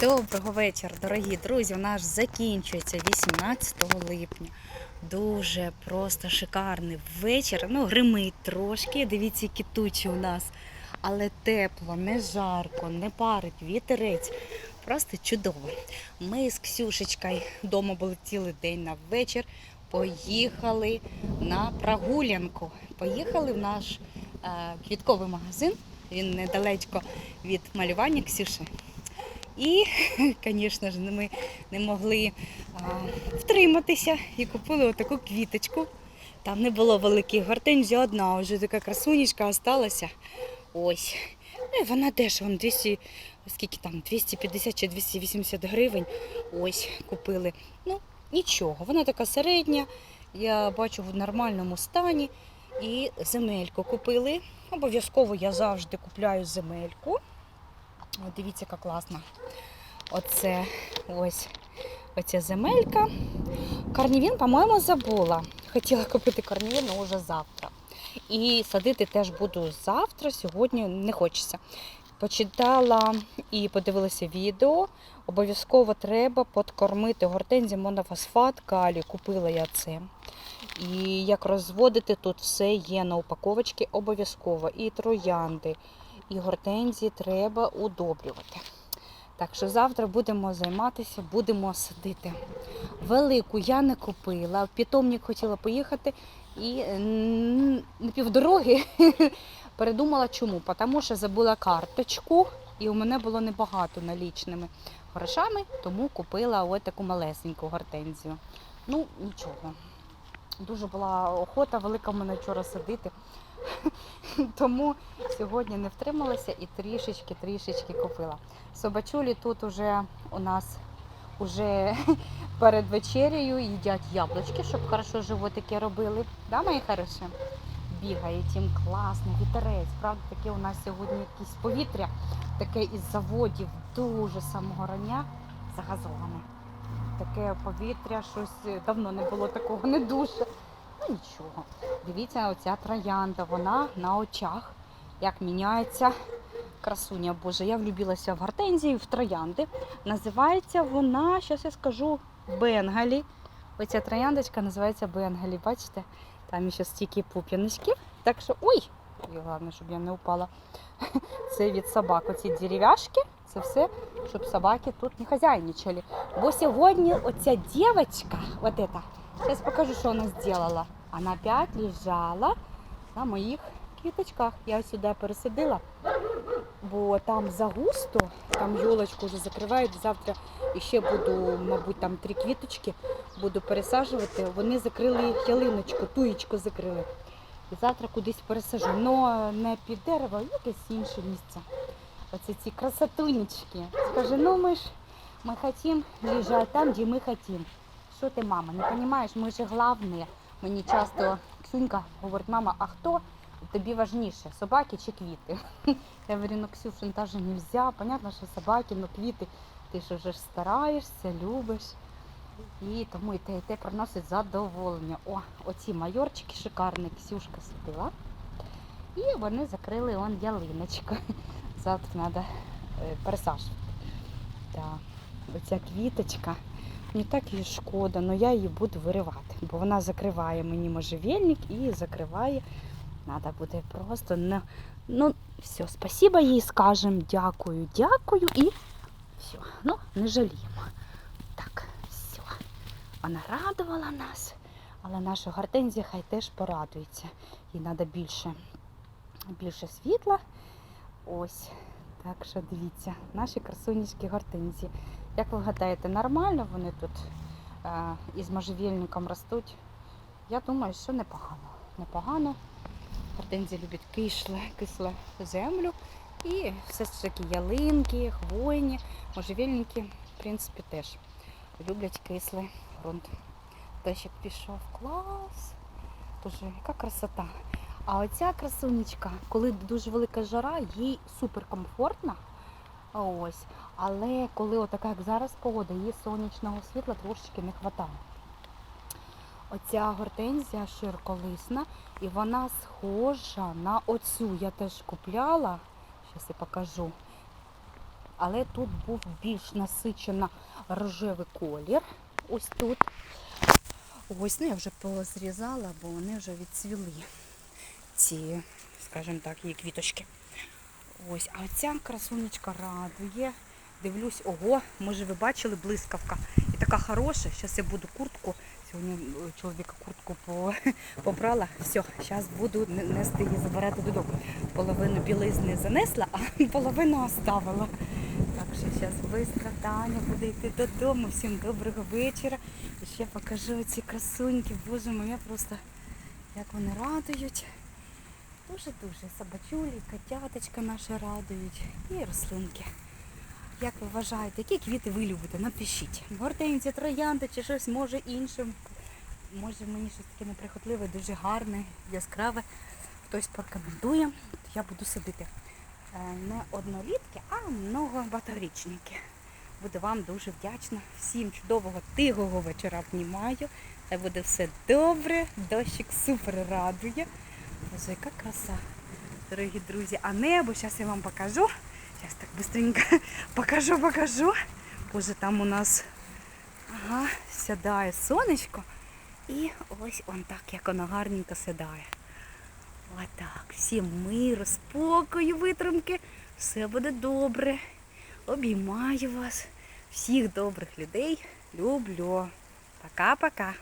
Доброго вечора, дорогі друзі. У нас закінчується 18 липня. Дуже просто шикарний вечір. Ну, гримить трошки. Дивіться, які тучі у нас. Але тепло, не жарко, не парить, вітерець. Просто чудово. Ми з Ксюшечкою вдома були цілий день на вечір. Поїхали на прогулянку. Поїхали в наш е, квітковий магазин. Він недалечко від малювання Ксюші. І, звісно ж, ми не могли втриматися і купили отаку квіточку. Там не було великих гортензій, одна вже така красунечка осталася. Ось. Ну і вона теж вон 200, скільки там, 250 чи 280 гривень. Ось купили. Ну, нічого, вона така середня, я бачу в нормальному стані. І земельку купили. Обов'язково я завжди купляю земельку. От дивіться, яка класна. Оце ось оця земелька. Карнівін, по-моєму, забула. Хотіла купити карнівін, вже завтра. І садити теж буду завтра, сьогодні не хочеться. Почитала і подивилася відео. Обов'язково треба подкормити гортензії монофосфат калій. Купила я це. І як розводити, тут все є на упаковочці обов'язково. І троянди, і гортензії треба удобрювати. Так що завтра будемо займатися, будемо садити. Велику я не купила. В питомник хотіла поїхати і на півдороги передумала чому. Тому що забула карточку, і у мене було небагато налічними грошами, тому купила ось таку малесеньку гортензію. Ну, нічого. Дуже була охота велика в мене вчора садити. Тому сьогодні не втрималася і трішечки-трішечки купила. Собачулі тут уже у нас уже перед вечерею їдять яблучки, щоб хорошо животики робили. Да, мої хороші? Бігають їм класно, вітерець. Правда, таке у нас сьогодні якесь повітря, таке із заводів дуже самого рання загазоване. Таке повітря, щось давно не було такого, не дуже. Ну нічого. Дивіться, оця троянда, вона на очах, як міняється красуня Боже. Я влюбилася в гортензії, в троянди. Називається вона, зараз я скажу, Бенгалі. Оця трояндочка називається Бенгалі. Бачите? Там ще стільки пуп'яночків. Так що, ой! І головне, щоб я не упала. Це від собак. Оці дерев'яшки, це все, щоб собаки тут не хазяйничали. Бо сьогодні оця дівчинка, от эта, Сейчас покажу, что она сделала. Она опять лежала на моїх квіточках. Я сюди пересадила, бо там загусто, там йолочку вже закривають. Завтра ще буду, мабуть, там три квіточки буду пересаджувати. Вони закрили ялиночку, туєчку закрили. І завтра кудись пересажу. Но не під дерево, якесь інше місце. Оце ці красотунечки. Скаже, ну ми ж ми хотім лежати там, де ми хотім. Що ти, мама, не розумієш, ми ж головне. Мені часто Ксюнька говорить, мама, а хто тобі важніше, собаки чи квіти? Я говорю, ну Ксюш, ну та же нельзя. Понятно, що собаки, ну квіти, ти ж вже стараєшся, любиш. І тому і те, і те приносить задоволення. О, оці майорчики шикарні, Ксюшка садила. І вони закрили он ялиночку. Завтра треба пересаджувати. Так, оця квіточка. Мені так її шкода, але я її буду виривати, бо вона закриває мені можжевельник і закриває. Треба буде просто на. Ну, все, спасибо їй скажемо, дякую, дякую і все. Ну, не жаліємо. Так, все. Вона радувала нас, але наша гортензія хай теж порадується. Їй треба більше, більше світла. Ось. Так що дивіться, наші красунечки гортензії. Як ви гадаєте, нормально вони тут е, із можжевельником ростуть? Я думаю, що непогано. Непогано. Гортензії люблять кисле, кисле землю. І все ж таки ялинки, хвойні, можжевельники, в принципі, теж люблять кислий ґрунт. Дощик пішов. Клас! Боже, яка красота. А оця красунечка, коли дуже велика жара, їй супер комфортно. Ось. Але коли отака, як зараз погода, їй сонячного світла трошечки не вистачає. Оця гортензія широколисна і вона схожа на оцю. Я теж купляла. Зараз я покажу. але тут був більш насичено рожевий колір. Ось тут. Ось, ну я вже позрізала, бо вони вже відцвіли. Ці, скажімо так, її квіточки. Ось, а ця красунечка радує. Дивлюсь, ого, може ви бачили блискавка. І така хороша. Зараз я буду куртку. Сьогодні е, чоловіка куртку по- побрала. Все, зараз буду нести її забирати додому. Половину білизни занесла, а половину оставила. Так що зараз швидко Таня буде йти додому. Всім доброго вечора. І ще покажу ці красуньки. Боже мой, я просто як вони радують. Дуже-дуже собачулі, котяточка наша радують і рослинки. Як ви вважаєте, які квіти ви любите? Напишіть. Гортензія, троянда чи щось може іншим. Може мені щось таке неприхотливе, дуже гарне, яскраве. Хтось порекомендує, я буду садити. Е, Не однолітки, а многобаторічники. Буду вам дуже вдячна. Всім чудового тихого вечора обнімаю. Та буде все добре. Дощик супер радує. Боже, яка краса, дорогі друзі. А небо, зараз я вам покажу. Зараз так быстренько покажу, покажу. Боже, там у нас ага, сідає сонечко. І ось он так, як воно гарненько сідає. Отак. Всім миру, спокою, витримки. Все буде добре. Обіймаю вас. Всіх добрих людей. Люблю. Пока-пока.